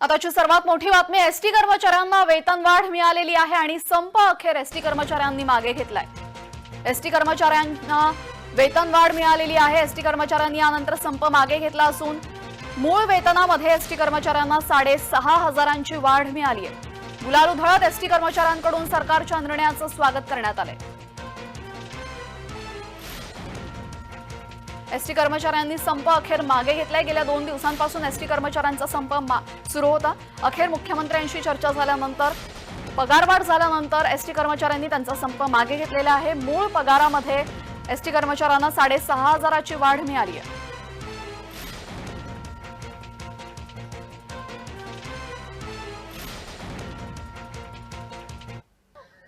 आताची सर्वात मोठी बातमी एसटी कर्मचाऱ्यांना वेतनवाढ मिळालेली आहे आणि संप अखेर एसटी कर्मचाऱ्यांनी मागे घेतलाय. एसटी कर्मचाऱ्यांना वेतनवाढ मिळालेली आहे. एसटी कर्मचाऱ्यांनी यानंतर संप मागे घेतला असून मूळ वेतनामध्ये एसटी कर्मचाऱ्यांना साडेसहा हजारांची वाढ मिळाली आहे. गुलाल उधळत एसटी कर्मचाऱ्यांकडून सरकारच्या निर्णयाचं स्वागत करण्यात आलंय. एसटी कर्मचाऱ्यांनी संप अखेर मागे घेतलाय. गेल्या दोन दिवसांपासून एसटी कर्मचाऱ्यांचा संप सुरू होता. अखेर मुख्यमंत्र्यांशी चर्चा झाल्यानंतर पगारवाढ झाल्यानंतर एसटी कर्मचाऱ्यांनी त्यांचा संप मागे घेतलेला आहे. मूळ पगारामध्ये एसटी कर्मचाऱ्यांना साडेसहा हजाराची वाढ मिळाली आहे.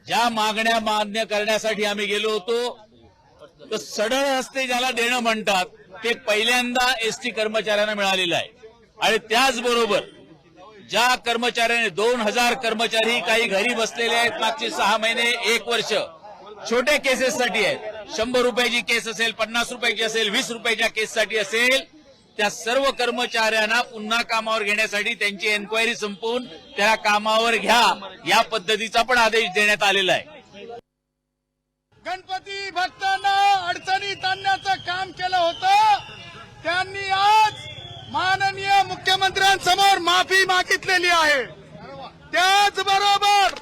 ज्या मागण्या मान्य करण्यासाठी आम्ही गेलो होतो तर सडळ हस्ते ज्याला देणं म्हणतात ते पहिल्यांदा एसटी कर्मचाऱ्यांना मिळालेलं आहे. आणि त्याचबरोबर ज्या कर्मचाऱ्याने दोन हजार कर्मचारी काही घरी बसलेले आहेत मागचे सहा महिने एक वर्ष छोट्या केसेससाठी आहेत. शंभर रुपयाची केस असेल पन्नास रुपयाची असेल वीस रुपयाच्या केससाठी असेल त्या सर्व कर्मचाऱ्यांना पुन्हा कामावर घेण्यासाठी त्यांची एन्क्वायरी संपवून त्याला कामावर घ्या या पद्धतीचा पण आदेश देण्यात आलेला आहे. गणपती भक्तांना आणण्याचं काम केलं होतं. त्यांनी आज माननीय मुख्यमंत्र्यांसमोर माफी मागितलेली आहे. त्याचबरोबर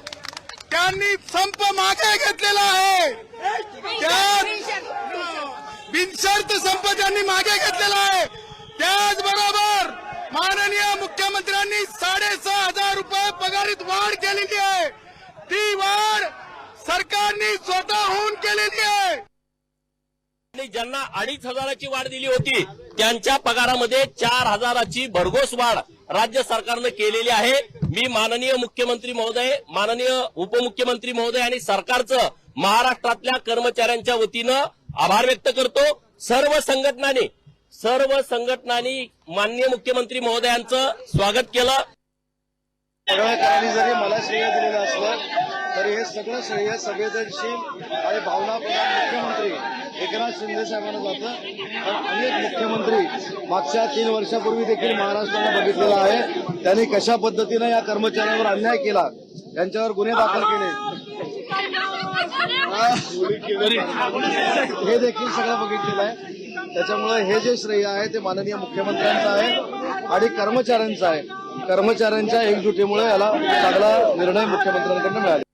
त्यांनी संप मागे घेतलेला आहे. त्याच बिनशर्त संप त्यांनी मागे घेतलेला आहे. त्याचबरोबर माननीय मुख्यमंत्र्यांनी साडेसहा हजार रुपये पगारीत वाढ केलेली आहे. ती वाढ सरकारने स्वतःहून केलेली आहे. आणि ज्यांना अडीच हजाराची वाढ दिली होती त्यांच्या पगारामध्ये चार हजाराची भरघोस वाढ राज्य सरकारनं केलेली आहे. मी माननीय मुख्यमंत्री महोदय माननीय उपमुख्यमंत्री महोदय आणि सरकारचं महाराष्ट्रातल्या कर्मचाऱ्यांच्या वतीनं आभार व्यक्त करतो. सर्व संघटनांनी सर्व संघटनांनी माननीय मुख्यमंत्री महोदयांचं स्वागत केलं. पडळकरांनी जरी मला श्रेय दिलेलं असलं तरी हे सगळं श्रेय संवेदनशील आणि भावनाप्रधान मुख्यमंत्री एकनाथ शिंदे साहेबांना जातं. पण अनेक मुख्यमंत्री मागच्या तीन वर्षापूर्वी देखील महाराष्ट्रानं बघितलेलं आहे. त्यांनी कशा पद्धतीनं या कर्मचाऱ्यांवर अन्याय केला यांच्यावर गुन्हे दाखल केले. हे देखील सगळं बघितलेलं आहे. त्याच्यामुळे हे जे श्रेय आहे ते माननीय मुख्यमंत्र्यांचं आहे आणि कर्मचाऱ्यांचं आहे. कर्मचाऱ्यांच्या एकजुटीमुळे याला चांगला निर्णय मुख्यमंत्र्यांकडून मिळाला.